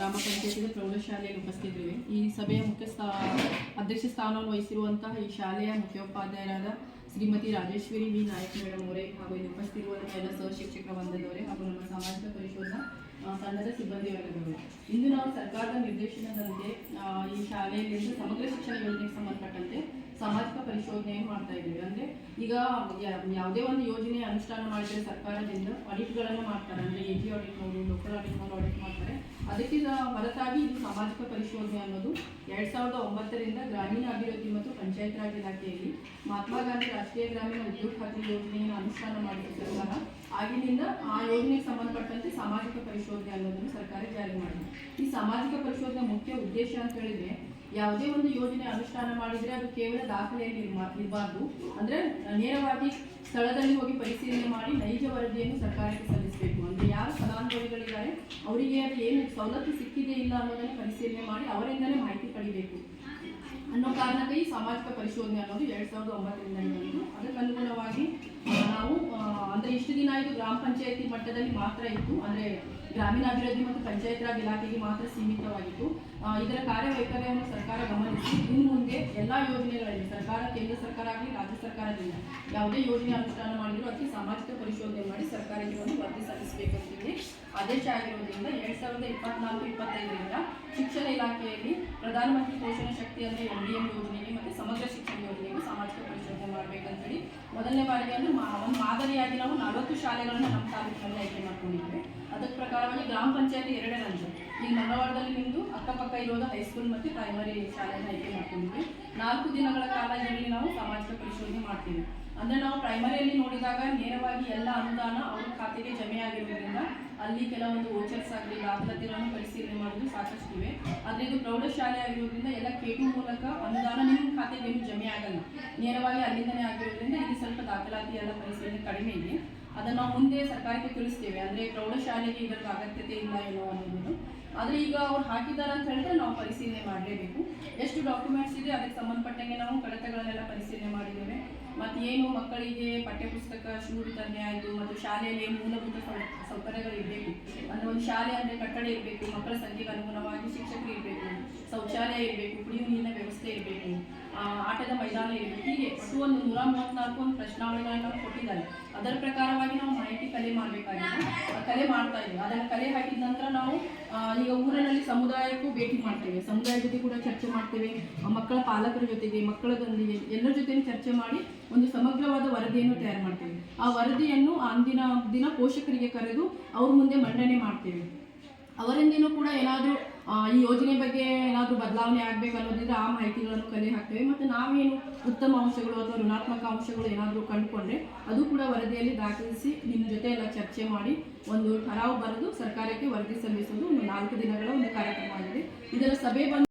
ಗ್ರಾಮ ಪಂಚಾಯತಿಯ ಪ್ರೌಢಶಾಲೆಯಲ್ಲಿ ಉಪಸ್ಥಿತರಿವೆ ಈ ಸಭೆಯ ಮುಖ್ಯ ಸ್ಥಾ ಅಧ್ಯಕ್ಷ ಸ್ಥಾನವನ್ನು ವಹಿಸಿರುವಂತಹ ಈ ಶಾಲೆಯ ಮುಖ್ಯೋಪಾಧ್ಯಾಯರಾದ ಶ್ರೀಮತಿ ರಾಜೇಶ್ವರಿ ವಿ. ನಾಯಕ್ ಮೇಡಮ್ ಅವರೇ ಹಾಗೂ ಇಲ್ಲಿ ಉಪಸ್ಥಿತಿರುವಂತಹ ಎಲ್ಲ ಸಹಶಿಕ್ಷಕ ಬಂಧದವರೇ ಹಾಗೂ ನಮ್ಮ ಸಾಮಾಜಿಕ ಪರಿಶೋಧನಾ ತಂಡದ ಸಿಬ್ಬಂದಿ ವರ್ಗದವರು ಇಂದು ನಾವು ಸರ್ಕಾರದ ನಿರ್ದೇಶನದಂತೆ ಶಾಲೆಯಲ್ಲಿ ಸಮಗ್ರ ಶಿಕ್ಷಣ ಯೋಜನೆಗೆ ಸಂಬಂಧಪಟ್ಟಂತೆ ಸಾಮಾಜಿಕ ಪರಿಶೋಧನೆಯನ್ನು ಮಾಡ್ತಾ ಇದ್ದೀವಿ. ಅಂದ್ರೆ ಈಗ ಯಾವುದೇ ಒಂದು ಯೋಜನೆ ಅನುಷ್ಠಾನ ಮಾಡಿದ್ರೆ ಸರ್ಕಾರದಿಂದ ಆಡಿಟ್ಗಳನ್ನು ಮಾಡ್ತಾರೆ. ಅಂದ್ರೆ ಎ ಜಿ ಮಾಡೋದು ಲೋಕಲ್ ಆಡಿಟ್ ಮಾಡೋ ಆಡಿಟ್ ಮಾಡ್ತಾರೆ. ಅದಕ್ಕಿಂತ ಹೊರತಾಗಿ ಇದು ಸಾಮಾಜಿಕ ಪರಿಶೋಧನೆ ಅನ್ನೋದು ಎರಡ್ ಸಾವಿರದ ಒಂಬತ್ತರಿಂದ ಗ್ರಾಮೀಣ ಅಭಿವೃದ್ಧಿ ಮತ್ತು ಪಂಚಾಯತ್ ರಾಜ್ ಇಲಾಖೆಯಲ್ಲಿ ಮಹಾತ್ಮ ಗಾಂಧಿ ರಾಷ್ಟ್ರೀಯ ಗ್ರಾಮೀಣ ಉದ್ಯೋಗ ಖಾತ್ರಿ ಯೋಜನೆಯನ್ನು ಅನುಷ್ಠಾನ ಮಾಡಿದ ಸರ್ಕಾರ. ಆಗಿನಿಂದ ಆ ಯೋಜನೆಗೆ ಸಂಬಂಧಪಟ್ಟಂತೆ ಸಾಮಾಜಿಕ ಪರಿಶೋಧನೆ ಅನ್ನೋದನ್ನು ಸರ್ಕಾರ ಜಾರಿ ಮಾಡಿದೆ. ಈ ಸಾಮಾಜಿಕ ಪರಿಶೋಧನೆ ಮುಖ್ಯ ಉದ್ದೇಶ ಅಂತ ಹೇಳಿದ್ರೆ ಯಾವುದೇ ಒಂದು ಯೋಜನೆ ಅನುಷ್ಠಾನ ಮಾಡಿದರೆ ಅದು ಕೇವಲ ದಾಖಲೆಯಲ್ಲಿ ಇರಬಾರ್ದು. ಅಂದ್ರೆ ನೇರವಾಗಿ ಸ್ಥಳದಲ್ಲಿ ಹೋಗಿ ಪರಿಶೀಲನೆ ಮಾಡಿ ನೈಜ ವರದಿಯನ್ನು ಸರ್ಕಾರಕ್ಕೆ ಸಲ್ಲಿಸಬೇಕು. ಅಂದರೆ ಯಾರು ಫಲಾನುಭವಿಗಳಿದ್ದಾರೆ, ಅವರಿಗೆ ಅದು ಏನು ಸವಲತ್ತು ಸಿಕ್ಕಿದೆ ಇಲ್ಲ ಅನ್ನೋದನ್ನು ಪರಿಶೀಲನೆ ಮಾಡಿ ಅವರಿಂದಲೇ ಮಾಹಿತಿ ಪಡಿಬೇಕು. ಅನ್ನೋ ಕಾರಣಕ್ಕೆ ಈ ಸಾಮಾಜಿಕ ಪರಿಶೋಧನೆ ಅನ್ನೋದು ಎರಡು ಸಾವಿರದ ಒಂಬತ್ತರಿಂದ ಬಂದಿದ್ದು ಇಷ್ಟು ದಿನ ಇದು ಗ್ರಾಮ ಪಂಚಾಯತಿ ಮಟ್ಟದಲ್ಲಿ ಮಾತ್ರ ಇತ್ತು. ಅಂದ್ರೆ ಗ್ರಾಮೀಣಾಭಿವೃದ್ಧಿ ಮತ್ತು ಪಂಚಾಯತ್ ರಾಜ್ ಇಲಾಖೆಗೆ ಮಾತ್ರ ಸೀಮಿತವಾಗಿತ್ತು. ಇದರ ಕಾರ್ಯವೈಖರಿಯನ್ನು ಸರ್ಕಾರ ಗಮನಿಸಿ. ಇನ್ನು ಮುಂದೆ ಎಲ್ಲಾ ಯೋಜನೆಗಳಲ್ಲಿ ಸರ್ಕಾರ, ಕೇಂದ್ರ ಸರ್ಕಾರ ಆಗಲಿ, ರಾಜ್ಯ ಸರ್ಕಾರದಿಂದ ಯಾವುದೇ ಯೋಜನೆ ಅನುಷ್ಠಾನ ಮಾಡಿದ್ರು ಅದಕ್ಕೆ ಸಾಮಾಜಿಕ ಪರಿಶೋಧನೆ ಮಾಡಿ ಸರ್ಕಾರಕ್ಕೆ ಒಂದು ವರದಿ ಸಲ್ಲಿಸಬೇಕು ಆದೇಶ ಆಗಿರೋದ್ರಿಂದ ಎರಡ್ ಸಾವಿರದ ಇಪ್ಪತ್ನಾಲ್ಕು, ಇಪ್ಪತ್ತೈದರಿಂದ ಶಿಕ್ಷಣ ಇಲಾಖೆಯಲ್ಲಿ ಪ್ರಧಾನಮಂತ್ರಿ ಪೋಷಣ ಶಕ್ತಿ ಅಂದ್ರೆ ಎಂ ಡಿ ಎಂ ಯೋಜನೆಗೆ ಮತ್ತೆ ಸಮಗ್ರ ಶಿಕ್ಷಣ ಯೋಜನೆಗೆ ಸಾಮಾಜಿಕ ಪರಿಶೋಧನೆ ಮಾಡಬೇಕಂತೇಳಿ ಮೊದಲನೇ ಬಾರಿಗೆ ಅಂದ್ರೆ ಒಂದು ಮಾದರಿಯಾಗಿ ನಾವು ನಲವತ್ತು ಶಾಲೆಗಳನ್ನು ನಮ್ಮ ತಾಲೂಕಿನಲ್ಲಿ ಆಯ್ಕೆ ಮಾಡ್ಕೊಂಡಿದ್ದೇವೆ. ಅದಕ್ಕೆ ಪ್ರಕಾರವಾಗಿ ಗ್ರಾಮ ಪಂಚಾಯತಿ ಎರಡರಂದು ಈಗ ಮಂಗಳವಾರದಲ್ಲಿ ನಿಮ್ಮದು ಅಕ್ಕಪಕ್ಕ ಇರೋದು ಹೈಸ್ಕೂಲ್ ಮತ್ತು ಪ್ರೈಮರಿ ಶಾಲೆಯನ್ನು ಆಯ್ಕೆ ಮಾಡ್ಕೊಂಡಿದ್ವಿ ನಾಲ್ಕು ದಿನಗಳ ಕಾಲ ಪರಿಶೋಧನೆ ಮಾಡ್ತೀವಿ. ಅಂದರೆ ನಾವು ಪ್ರೈಮರಿಯಲ್ಲಿ ನೋಡಿದಾಗ ನೇರವಾಗಿ ಎಲ್ಲ ಅನುದಾನ ಅವ್ರ ಖಾತೆಗೆ ಜಮೆ ಆಗಿರೋದ್ರಿಂದ ಅಲ್ಲಿ ಕೆಲವೊಂದು ವೋಚರ್ಸ್ ಆಗಲಿ, ದಾಖಲಾತಿಗಳನ್ನು ಪರಿಶೀಲನೆ ಮಾಡೋದು ಸಾಕಷ್ಟಿವೆ. ಆದರೆ ಇದು ಪ್ರೌಢಶಾಲೆ ಆಗಿರೋದ್ರಿಂದ ಎಲ್ಲ ಕೇಟು ಮೂಲಕ ಅನುದಾನ ನಿಮ್ಮ ಖಾತೆಗೆ ಏನು ಜಮೆ ಆಗಲ್ಲ. ನೇರವಾಗಿ ಅಲ್ಲಿಂದನೇ ಆಗಿರೋದ್ರಿಂದ ಇಲ್ಲಿ ಸ್ವಲ್ಪ ದಾಖಲಾತಿ ಎಲ್ಲ ಪರಿಶೀಲನೆ ಕಡಿಮೆ ಇದೆ. ಅದನ್ನು ನಾವು ಮುಂದೆ ಸರ್ಕಾರಕ್ಕೆ ತಿಳಿಸ್ತೇವೆ. ಅಂದ್ರೆ ಪ್ರೌಢಶಾಲೆಗೆ ಇದರ ಅಗತ್ಯತೆ ಇಲ್ಲ ಏನೋ ಅನ್ನೋದು. ಆದರೆ ಈಗ ಅವ್ರು ಹಾಕಿದ್ದಾರೆ ಅಂತ ಹೇಳಿದ್ರೆ ನಾವು ಪರಿಶೀಲನೆ ಮಾಡಲೇಬೇಕು. ಎಷ್ಟು ಡಾಕ್ಯುಮೆಂಟ್ಸ್ ಇದೆ, ಅದಕ್ಕೆ ಸಂಬಂಧಪಟ್ಟಂಗೆ ನಾವು ಕಡತಗಳನ್ನೆಲ್ಲ ಪರಿಶೀಲನೆ ಮಾಡಿದ್ದೇವೆ. ಮತ್ತು ಏನು ಮಕ್ಕಳಿಗೆ ಪಠ್ಯಪುಸ್ತಕ ಶೂ ವಿತರಣೆ ಆಯಿತು, ಮತ್ತು ಶಾಲೆಯಲ್ಲಿ ಮೂಲಭೂತ ಸೌಕರ್ಯಗಳು ಇರಬೇಕು ಅಂದರೆ ಒಂದು ಶಾಲೆ ಅಂದರೆ ಕಟ್ಟಡ ಇರಬೇಕು, ಮಕ್ಕಳ ಸಂಖ್ಯೆಗೆ ಅನುಗುಣವಾಗಿ ಶಿಕ್ಷಕರು ಇರಬೇಕು, ಶೌಚಾಲಯ ಇರಬೇಕು, ಕುಡಿಯುವ ನೀರಿನ ವ್ಯವಸ್ಥೆ ಇರಬೇಕು. ಆಟದ ಮೈದಾನ ಇದೆ ಹೀಗೆ ಒಟ್ಟು ಒಂದು ನೂರ ಮೂವತ್ನಾಲ್ಕು ಒಂದು ಪ್ರಶ್ನಾವಳಿಗಳನ್ನು ನಾವು ಕೊಟ್ಟಿದ್ದಾರೆ. ಅದರ ಪ್ರಕಾರವಾಗಿ ನಾವು ಮಾಹಿತಿ ಕಲೆ ಮಾಡಬೇಕಾಗಿದೆ. ಕಲೆ ಮಾಡ್ತಾ ಇದ್ದೀವಿ. ಅದನ್ನು ಕಲೆ ಹಾಕಿದ ನಂತರ ನಾವು ಈಗ ಊರಿನಲ್ಲಿ ಸಮುದಾಯಕ್ಕೂ ಭೇಟಿ ಮಾಡ್ತೇವೆ. ಸಮುದಾಯ ಜೊತೆ ಕೂಡ ಚರ್ಚೆ ಮಾಡ್ತೇವೆ. ಮಕ್ಕಳ ಪಾಲಕರ ಜೊತೆಗೆ ಮಕ್ಕಳದೊಂದಿಗೆ ಎಲ್ಲರ ಜೊತೆ ಚರ್ಚೆ ಮಾಡಿ ಒಂದು ಸಮಗ್ರವಾದ ವರದಿಯನ್ನು ತಯಾರು ಮಾಡ್ತೇವೆ. ಆ ವರದಿಯನ್ನು ಅಂದಿನ ದಿನ ಪೋಷಕರಿಗೆ ಕರೆದು ಅವ್ರ ಮುಂದೆ ಮಂಡನೆ ಮಾಡ್ತೇವೆ. ಅವರಿಂದನೂ ಕೂಡ ಏನಾದರೂ ಈ ಯೋಜನೆ ಬಗ್ಗೆ ಏನಾದರೂ ಬದಲಾವಣೆ ಆಗಬೇಕು ಅನ್ನೋದಿದ್ರೆ ಆ ಮಾಹಿತಿಗಳನ್ನು ಕಲೆ ಹಾಕ್ತೇವೆ. ಮತ್ತು ನಾವೇನು ಉತ್ತಮ ಅಂಶಗಳು ಅಥವಾ ಋಣಾತ್ಮಕ ಅಂಶಗಳು ಏನಾದರೂ ಕಂಡುಕೊಂಡ್ರೆ ಅದು ಕೂಡ ವರದಿಯಲ್ಲಿ ದಾಖಲಿಸಿ ನಿಮ್ಮ ಜೊತೆ ಎಲ್ಲ ಚರ್ಚೆ ಮಾಡಿ ಒಂದು ಠರಾವು ಬರೆದು ಸರ್ಕಾರಕ್ಕೆ ವರದಿ ಸಲ್ಲಿಸೋದು ಒಂದು ನಾಲ್ಕು ದಿನಗಳ ಒಂದು ಕಾರ್ಯಕ್ರಮ ಆಗಿದೆ. ಇದರ ಸಭೆ ಬಂದು